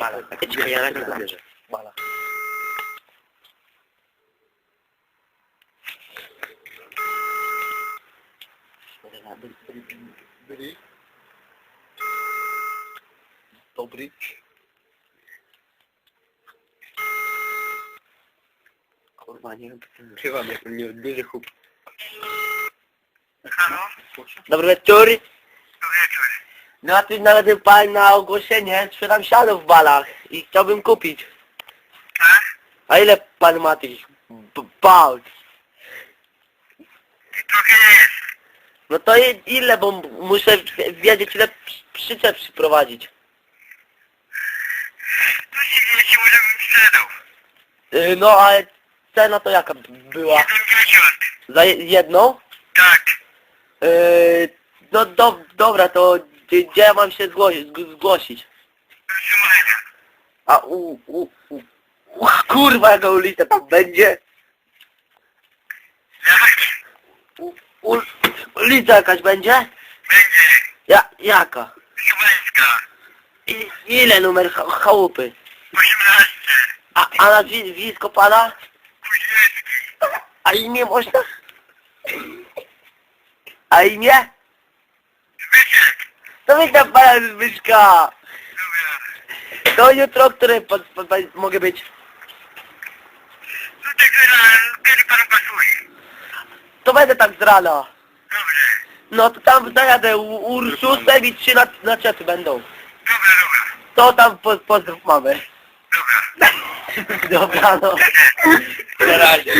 Bala. Hiçbir bala. Bala. Biri. Dobrik. Kurwa, nie wiem, co to Chyba mnie nie odbierze chłop. Halo? Dobry wieczór. Dobry wieczór. No a ty nawet pan na ogłoszenie sprzedam siano w balach i chciałbym kupić. Tak? A ile pan ma tych b- bał? Trochę jest. No to i- ile, bo m- muszę wiedzieć ile przy- przyczep przyprowadzić. To się wiecie, może bym sprzedał. Yy, no ale cena to jaka b- była? 70. Za je- jedną? Tak. Yy, no do, dobra, to gdzie, gdzie ja mam się zgłosić? zg- zgłosić? A u, u, u, u kurwa jaka ulica tam będzie? Jak? U, u, ulica jakaś będzie? Będzie. Ja, jaka? Szumańska. I, ile numer cha, chałupy? 18. A, a nazwisko pana? Kuźniewski. A imię można? A imię? To witam pana Zbyszka. Dobra. To jutro, który pan, pan, pan, mogę być? No tak kiedy panu pasuje? To będę tak z rana. Dobrze. No to tam zajadę u, i trzy na, na czepy będą. Dobra, dobra. To tam po, pozdrów mamy. Dobra. Dobra no. Na razie.